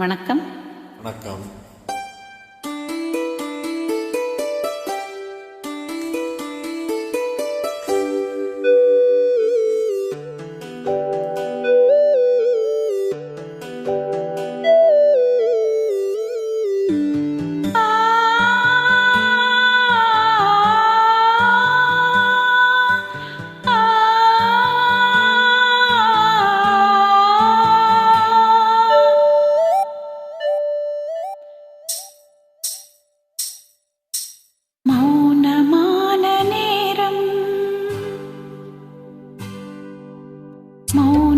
வணக்கம். வணக்கம். மௌனமான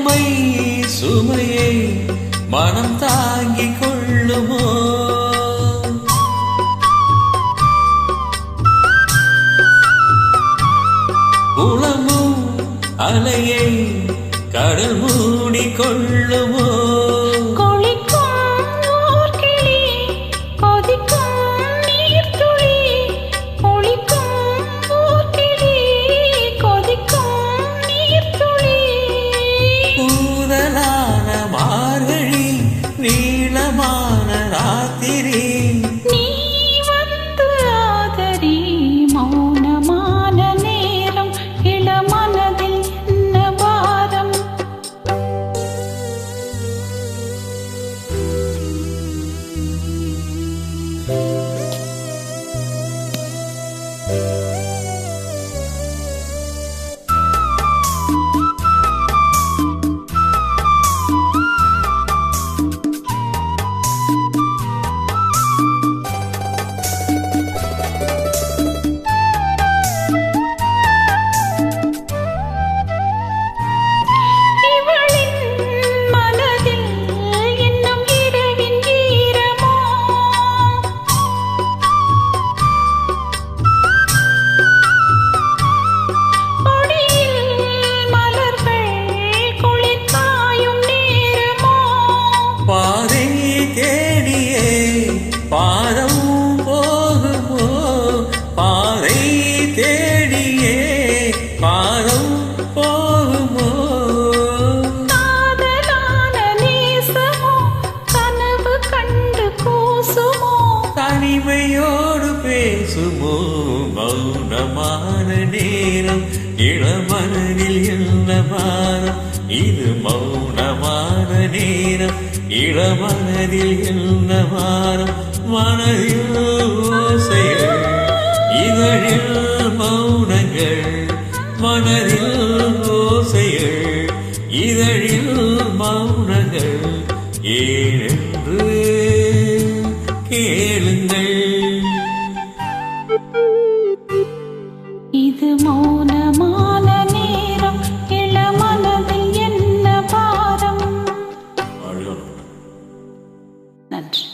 இளமை சுமையை மனம் தாங்கிக் கொள்ளுமோ? உளமும் அலையை கடல் மூடி கொள்ளுமோ? ಮೌನಮಾನ ರಾತಿರಿ தனிமையோடு பேசுமோ மௌனமான நேரம் இளமனில் என்ன பாரம்? இது மௌனமான நேரம் இளமனதில் என்ன வாரம் மனதில் ஓசைகள் இதழில் மௌனங்கள் மனதில் ஓசைகள் இதழில் மௌனங்கள் ஏனென்று கே நன்றி.